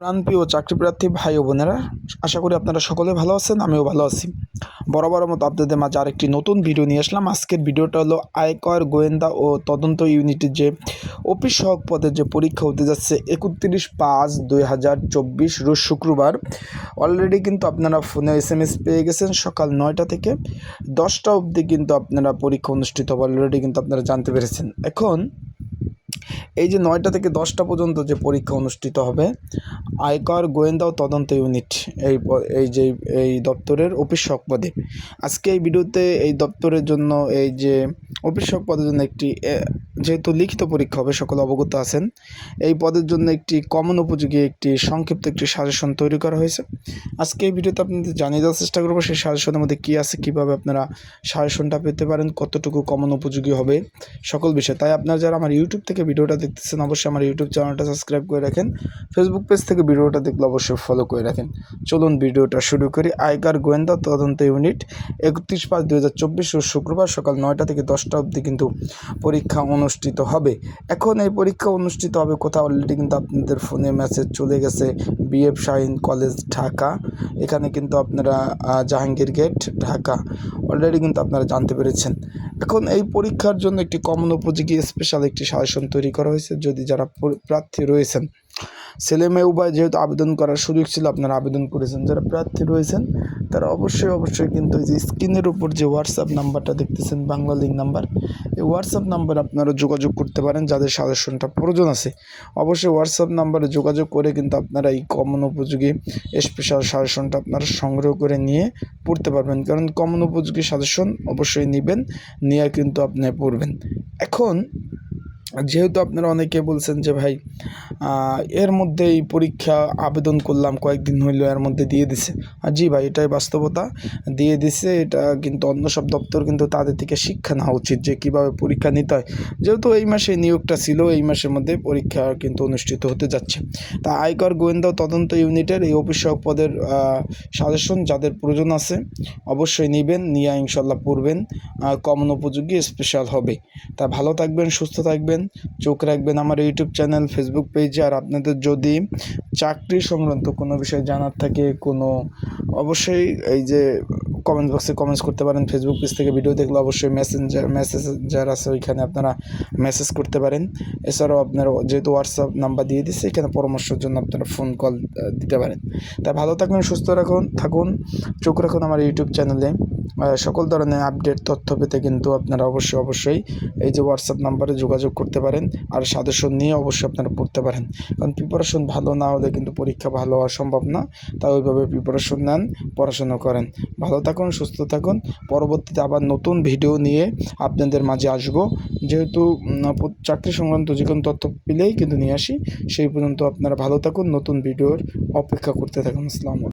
প্রাণপ্রিয় চাকরিপ্রার্থী ভাই ও বোনেরা, আশা করি আপনারা সকলে ভালো আছেন, আমিও ভালো আছি। বরাবর মতো আপনাদের মাঝে আরেকটি নতুন ভিডিও নিয়ে আসলাম। আজকের ভিডিওটা হলো আয়কর, গোয়েন্দা ও তদন্ত ইউনিটের যে অফিস সহক পদের যে পরীক্ষা হতে যাচ্ছে একত্রিশ পাঁচ দুই হাজার চব্বিশ রোজ শুক্রবার। অলরেডি কিন্তু আপনারা ফোনে এস এম এস পেয়ে গেছেন সকাল নয়টা থেকে। দশটা অবধি কিন্তু আপনারা পরীক্ষা অনুষ্ঠিত হবে অলরেডি কিন্তু আপনারা জানতে পেরেছেন। এখন এই যে নয়টা থেকে দশটা পর্যন্ত যে পরীক্ষা অনুষ্ঠিত হবে, আয়কর, গোয়েন্দা ও তদন্ত ইউনিট এই এই যে, এই দপ্তরের অফিস সহক পদে আজকে এই ভিডিওতে এই দপ্তরের জন্য এই যে অফিস পদের জন্য একটি যেহেতু লিখিত পরীক্ষা হবে, সকলে অবগত আছেন, এই পদের জন্য একটি কমন উপযোগী একটি সংক্ষিপ্ত একটি সাজেশন তৈরি করা হয়েছে। আজকে এই ভিডিওতে আপনাদের জানিয়ে দেওয়ার চেষ্টা করব, সেই সাজেশনের মধ্যে কী আছে, কীভাবে আপনারা সাজেশনটা পেতে পারেন, কতটুকু কমন উপযোগী হবে, সকল বিষয়। তাই আপনারা যারা আমার ইউটিউব থেকে ভিডিওটা দেখতেছেন, অবশ্যই আমার ইউটিউব চ্যানেলটা সাবস্ক্রাইব করে রাখেন ফেসবুক পেজ থেকে ভিডিওটা দেখলে অবশ্যই ফলো করে রাখেন। চলুন ভিডিওটা শুরু করি। আয়কার গোয়েন্দা তদন্ত ইউনিট একত্রিশ পাঁচ দু চব্বিশ শুক্রবার সকাল নয়টা থেকে দশটা অবধি কিন্তু পরীক্ষা অনুষ্ঠিত হবে। এখন এই পরীক্ষা অনুষ্ঠিত হবে কোথাও অলরেডি কিন্তু আপনাদের ফোনে মেসেজ চলে গেছে। BF Shaheen college Dhaka. এখানে কিন্তু আপনারা জাহাঙ্গীর গেট ঢাকা। অলরেডি কিন্তু আপনারা জানতে পেরেছেন। এখন এই পরীক্ষার জন্য একটি কমন উপযোগী স্পেশাল একটি সাজেশন তৈরি করা হয়েছে। যদি যারা প্রার্থী রয়েছেন ছেলে মেয়ে উভয় যেহেতু আবেদন করার সুযোগ ছিল, আপনারা আবেদন করেছেন। যারা প্রার্থী রয়েছেন, তারা অবশ্যই অবশ্যই কিন্তু এই যে স্ক্রিনের উপর যে হোয়াটসঅ্যাপ নাম্বারটা দেখতেছেন, বাংলা লিঙ্ক নাম্বার, এই হোয়াটসঅ্যাপ নাম্বারে আপনারা যোগাযোগ করতে পারেন, যাদের সাজেশনটা প্রয়োজন আছে। অবশ্যই হোয়াটসঅ্যাপ নাম্বারে যোগাযোগ করে কিন্তু আপনারা এই কমন উপযোগী স্পেশাল সাজেশনটা আপনারা সংগ্রহ করে নিয়ে পড়তে পারবেন। কারণ কমন উপযোগী সাজেশন অবশ্যই নেবেন, নিয়ে কিন্তু আপনি পড়বেন। এখন যেহেতু আপনারা অনেকে বলছেন যে, ভাই এর মধ্যে এই পরীক্ষা আবেদন করলাম, কয়েকদিন হইল এর মধ্যে দিয়ে দিছে। আর জি ভাই, এটাই বাস্তবতা। দিয়ে দিছে, এটা কিন্তু অন্য সব দপ্তর কিন্তু তাদের থেকে শিক্ষা নেওয়া উচিত যে, কীভাবে পরীক্ষা নিতে হয়। যেহেতু এই মাসে নিয়োগটা ছিল, এই মাসের মধ্যে পরীক্ষা কিন্তু অনুষ্ঠিত হতে যাচ্ছে। তা আয়কর গোয়েন্দা তদন্ত ইউনিটের এই অফিস পদের সাজেশন যাদের প্রয়োজন আছে, অবশ্যই নেবেন, নিয়ে ইনশাল্লাহ পড়বেন। কমন উপযোগী স্পেশাল হবে। তা ভালো থাকবেন, সুস্থ থাকবেন। চোখ রাখবেন আমার ইউটিউব চ্যানেল ফেসবুক পেজে আর আপনাদের যদি চাকরি সংক্রান্ত কোনো বিষয় জানার থাকে, কোনো অবশ্যই এই যে কমেন্ট বক্সে কমেন্টস করতে পারেন। ফেসবুক পেজ থেকে ভিডিও দেখলে অবশ্যই মেসেঞ্জার মেসেঞ্জার আছে, ওইখানে আপনারা মেসেজ করতে পারেন। এছাড়াও আপনারা যেহেতু হোয়াটসঅ্যাপ নাম্বার দিয়ে দিচ্ছে এখানে পরামর্শের জন্য আপনারা ফোন কল দিতে পারেন। তাই ভালো থাকুন সুস্থ রাখুন, থাকুন, চোখ রাখুন আমার ইউটিউব চ্যানেলে। সকল ধরনের আপডেট তথ্য পেতে কিন্তু আপনারা অবশ্যই অবশ্যই এই যে হোয়াটসঅ্যাপ নাম্বারে যোগাযোগ করতে পারেন আর সাজেশন নিয়ে অবশ্যই আপনারা পড়তে পারেন। কারণ প্রিপারেশন ভালো না হলে কিন্তু পরীক্ষা ভালো হওয়া সম্ভব না। তাই ওইভাবে প্রিপারেশন নেন, পড়াশোনা করেন। ভালো থাকুন, সুস্থ থাকুন। পরবর্তীতে আবার নতুন ভিডিও নিয়ে আপনাদের মাঝে আসব। যেহেতু চাকরি সংক্রান্ত যে কোনো তথ্য পেলেই কিন্তু নিয়ে আসি। সেই পর্যন্ত আপনারা ভালো থাকুন, নতুন ভিডিওর অপেক্ষা করতে থাকুন। আসসালামু